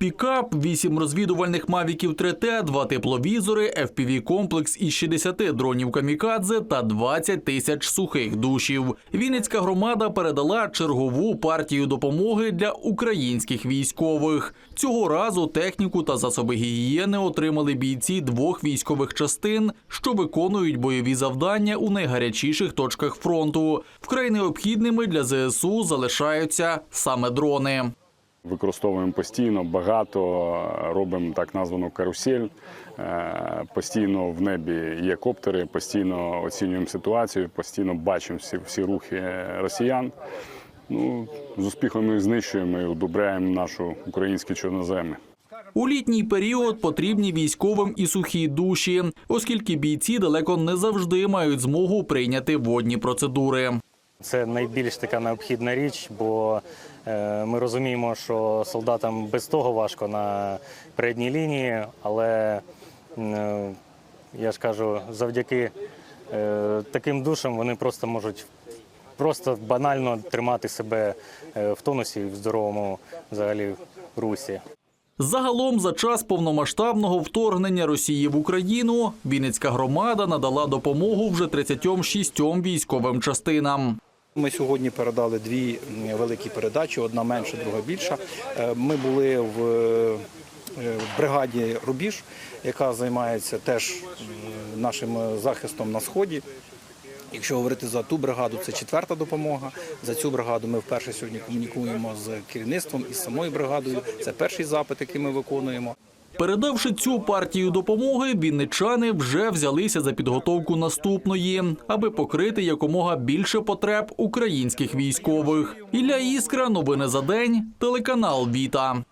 Пікап, 8 розвідувальних мавіків 3Т, 2 тепловізори, FPV-комплекс із 60 дронів камікадзе та 20 тисяч сухих душів. Вінницька громада передала чергову партію допомоги для українських військових. Цього разу техніку та засоби гігієни отримали бійці двох військових частин, що виконують бойові завдання у найгарячіших точках фронту. Вкрай необхідними для ЗСУ залишаються саме дрони. Використовуємо постійно, багато, робимо так названу карусель. Е, Постійно в небі є коптери, постійно оцінюємо ситуацію, постійно бачимо всі, всі рухи росіян. Ну, з успіхом ми знищуємо і удобряємо нашу українські чорноземи. У літній період потрібні військовим і сухі душі, оскільки бійці далеко не завжди мають змогу прийняти водні процедури. Це найбільш така необхідна річ, бо е, ми розуміємо, що солдатам без того важко на передній лінії, але е, я ж кажу, завдяки е, таким душам вони просто можуть просто банально тримати себе в тонусі і в здоровому взагалі русі. Загалом, за час повномасштабного вторгнення Росії в Україну, Вінницька громада надала допомогу вже 36 військовим частинам. Ми сьогодні передали дві великі передачі, одна менша, друга більша. Е, Ми були в е, бригаді Рубіж, яка займається теж нашим захистом на сході. Якщо говорити за ту бригаду, це четверта допомога. За цю бригаду ми вперше сьогодні комунікуємо з керівництвом і з самою бригадою. Це перший запит, який ми виконуємо. Передавши цю партію допомоги, вінничани вже взялися за підготовку наступної, аби покрити якомога більше потреб українських військових. Ілля Іскра, новини за день, телеканал Віта.